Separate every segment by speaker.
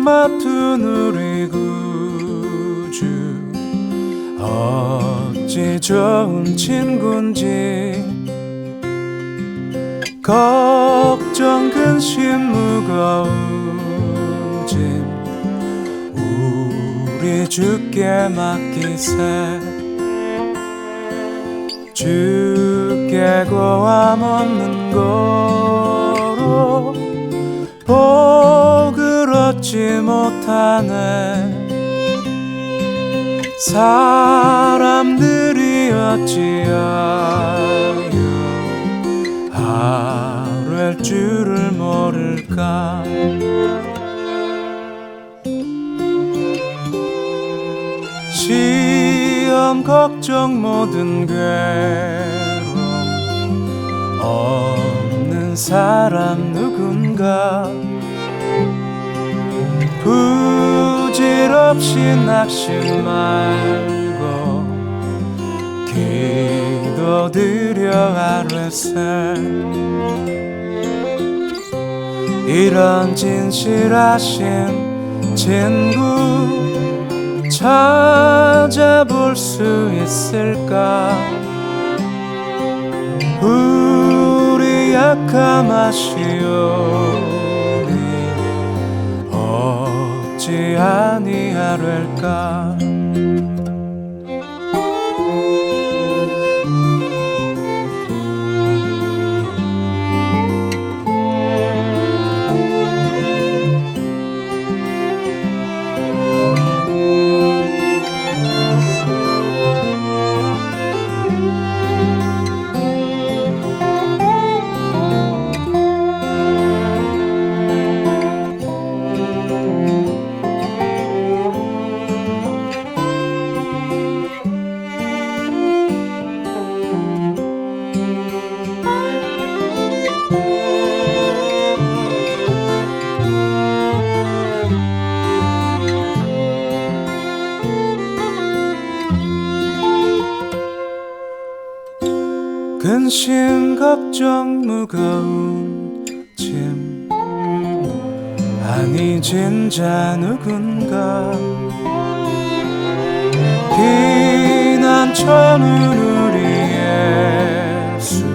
Speaker 1: 맡은 우리 구주. 어찌 좋은 친군지 걱정 근심 무거운 짐 우리 주께 맡기세. 주께 고함 없는 거로 얻지 못하네. 사람들이 어찌하여 하루할 줄을 모를까. 시험 걱정 모든 괴로움 없는 사람 누군가 부질없이 낙심 말고 기도드려 하루새 이런 진실하신 친구 찾아볼 수 있을까? 우리 약함 아시오 니 어찌 아니하랄까 걱정 무거운 짐. 아니 진자 누군가 비난 처는 우리 예수.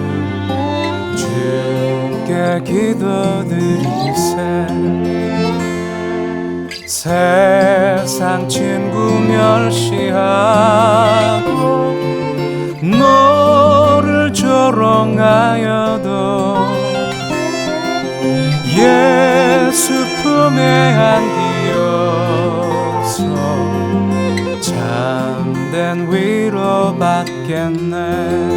Speaker 1: 주께 기도드리세. 세상 친구 멸시하고 조롱하여도 예수 품에 안기어서 참된 위로 받겠네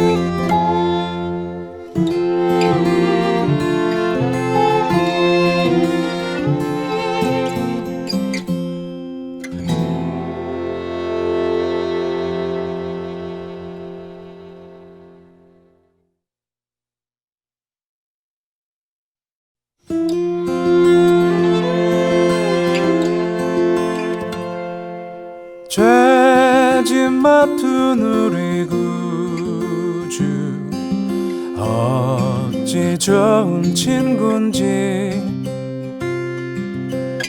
Speaker 1: 어찌 좋은 친군지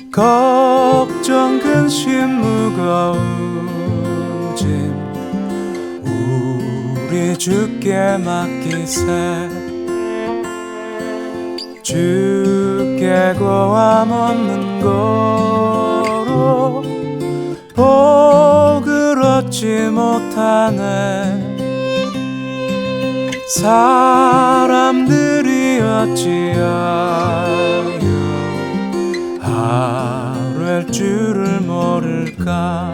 Speaker 1: 걱정 근심 무거운 짐 우리 주께 맡기세 주께 고함 없는 거로 복을 얻지 못하네 사람들이 어찌하여 하루할 줄을 모를까?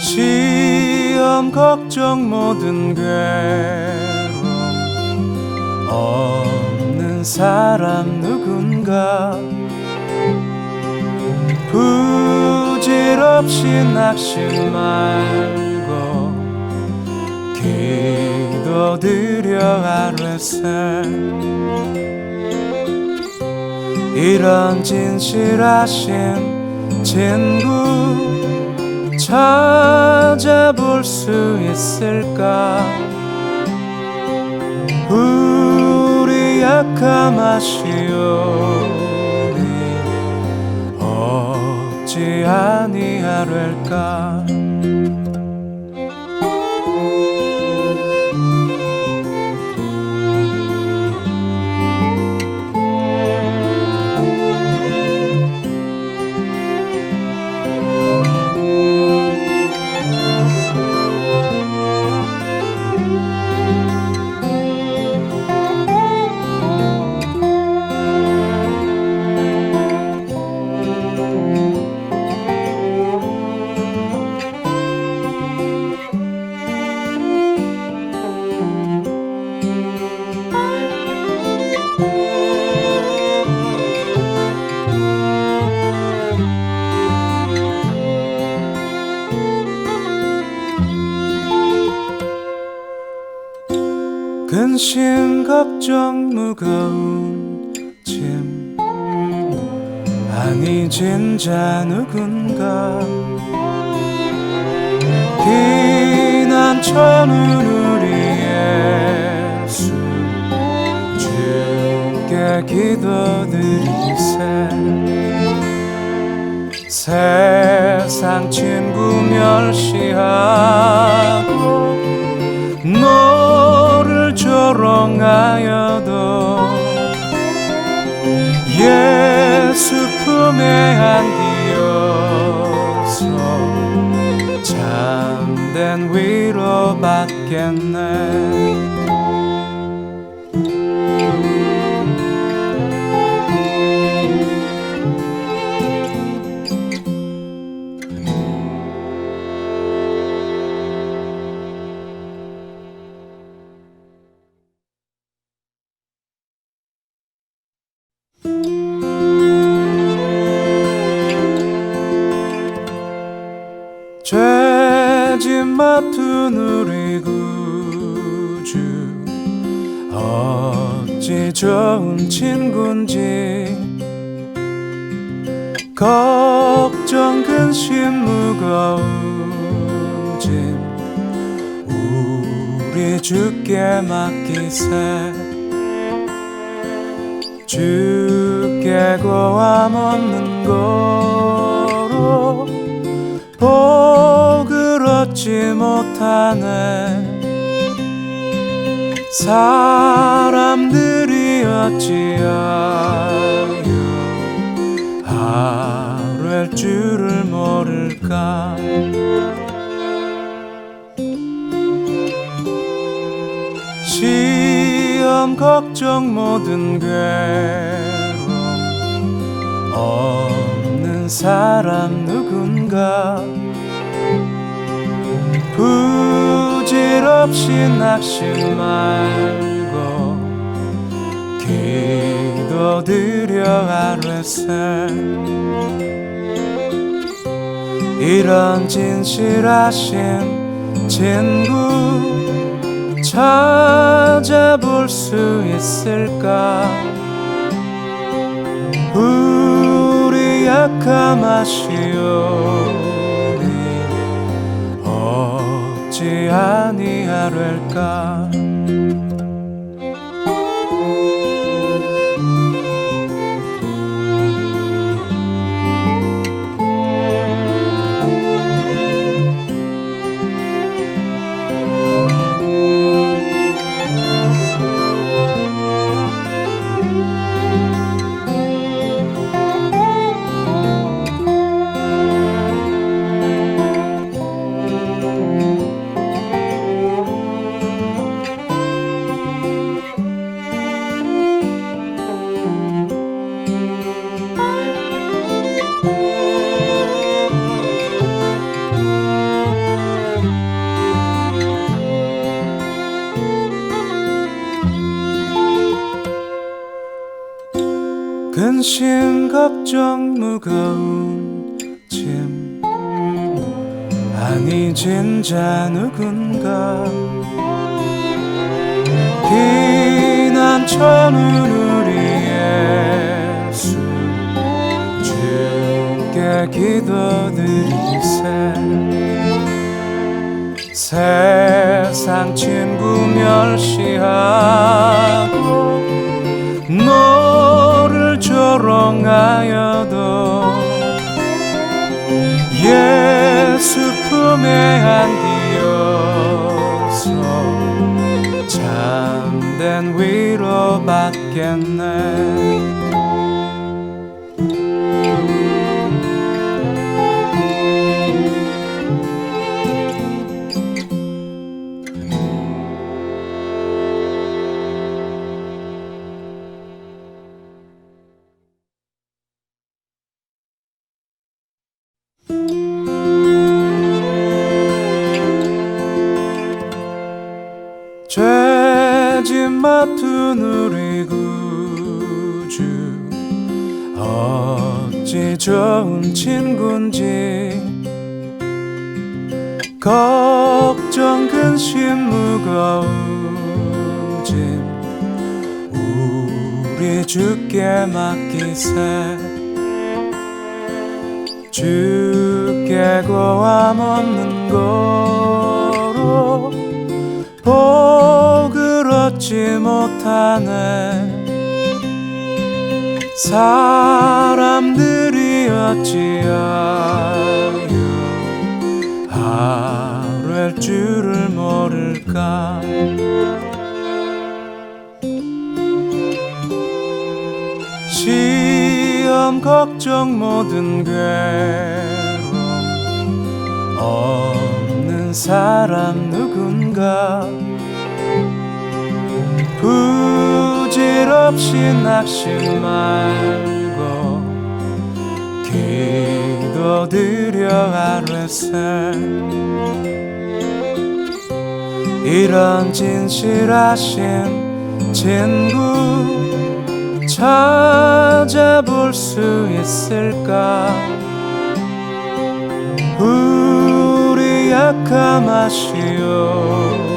Speaker 1: 시험 걱정 모든 괴로움 없는 사람 누군가? 부질 없이 낙심 말고 기도드려 하루새 이런 진실하신 친구 찾아볼 수 있을까? 우리 약함하시오 어찌 아니하될까 근심 걱정 무거운 짐. 아니 진자 누군가 비난처는 우리 예수. 주께 기도드리세. 세상 친구 멸시하고 예수 품에 안기어서 참된 위로 받겠네 어찌 좋은 친군지 걱정 근심 무거운 짐 우리 주께 맡기세 주께 고함 없는 거로 복을 얻지 못하네 사람들이 어찌하여 하루할 줄을 모를까? 시험 걱정 모든 괴로움 없는 사람 누군가? 부 질없이 낙심 말고 기도드려 하루새 이런 진실하신 친구 찾아볼 수 있을까? 우리 약함하시오 어찌 아니하될까 걱정 무거운 짐? 아니 진자 누군가? 비난처는 우리 예수 주께 기도드리세. 세상 친구 멸시하고 정하여도 예수 품에 안기어서 참된 위로 받겠네 맡은 우리 구주. 어찌 좋은 친군지 걱정 근심 무거운 짐 우리 주께 맡기세. 주께 고함 없는 거 얻지 못하네. 사람들이 어찌하여 하루할 줄을 모를까. 시험 걱정 모든 괴로움 없는 사람 누군가 부질없이 낙심 말고 기도드려 하루새 이런 진실하신 친구 찾아볼 수 있을까? 우리 약함 아시오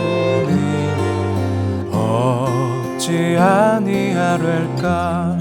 Speaker 1: 아니하랄까